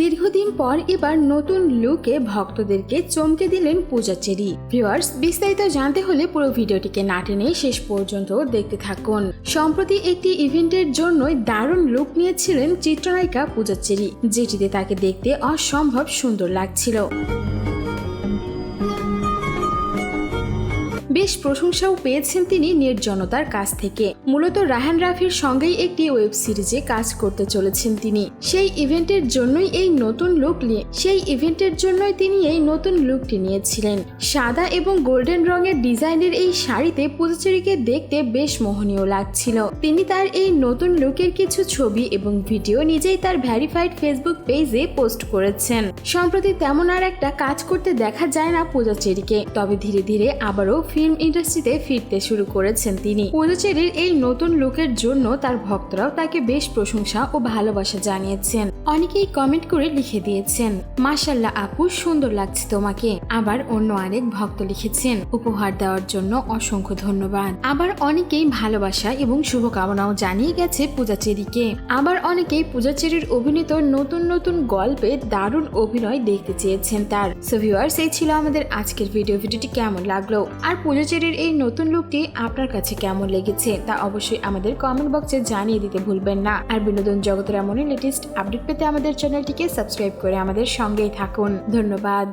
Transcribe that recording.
দীর্ঘদিন পর এবার নতুন লুকে ভক্তদেরকে চমকে দিলেন পূজা চেরি। ভিউয়ার্স বিস্তারিত জানতে হলে পুরো ভিডিওটিকে না টেনে শেষ পর্যন্ত দেখতে থাকুন। সম্প্রতি একটি ইভেন্টের জন্যই দারুণ লুক নিয়েছিলেন চিত্রনায়িকা পূজা চেরি, যেটিতে তাকে দেখতে অসম্ভব সুন্দর লাগছিল। বেশ প্রশংসাও পেয়েছেন তিনি নির্জনতার কাছ থেকে। মূলত রাহান রাফির সঙ্গেই একটি ওয়েব সিরিজে কাজ করতে চলেছেন তিনি। সেই ইভেন্টের জন্যই এই নতুন লুক নিয়ে সেই ইভেন্টের জন্যই তিনি এই নতুন লুকটি নিয়েছিলেন। সাদা এবং গোল্ডেন রঙের ডিজাইনের এই শাড়িতে পুজোচেরিকে দেখতে বেশ মোহনীয় লাগছিল। তিনি তার এই নতুন লুকের কিছু ছবি এবং ভিডিও নিজেই তার ভ্যারিফাইড ফেসবুক পেজে পোস্ট করেছেন। সম্প্রতি তেমন আর একটা কাজ করতে দেখা যায় না পূজাচেরিকে তবে ধীরে ধীরে আবারও ফিল্ম ইন্ডাস্ট্রিতে ফিরতে শুরু করেছেন তিনি। পূজাচেরির এই নতুন লুকের জন্য তার ভক্তরাও তাকে বেশ প্রশংসা ও ভালোবাসা জানিয়েছেন। অনেকেই কমেন্ট করে লিখে দিয়েছেন মাশাল্লাহ আপু, সুন্দর লাগছে তোমাকে। আবার অন্য আরেক ভক্ত লিখেছেন, উপহার দেওয়ার জন্য অসংখ্য ধন্যবাদ। আবার অনেকেই ভালোবাসা এবং শুভকামনাও জানিয়ে গেছে পূজাচেরিকে। আবার অনেকেই পূজাচেরির অভিনীত নতুন নতুন গল্পে দারুণ অভিনয় দেখতে চেয়েছেন তার। সো ভিউয়ার্স এই ছিল আমাদের আজকের ভিডিও ভিডিওটি কেমন লাগল? আর পূজাচেরির এই নতুন লুকটি আপনার কাছে কেমন লেগেছে তা অবশ্যই আমাদের কমেন্ট বক্সে জানিয়ে দিতে ভুলবেন না। আর বিনোদন জগতের এমনই লেটেস্ট আপডেট পেতে আমাদের চ্যানেলটিকে সাবস্ক্রাইব করে আমাদের সঙ্গেই থাকুন। ধন্যবাদ।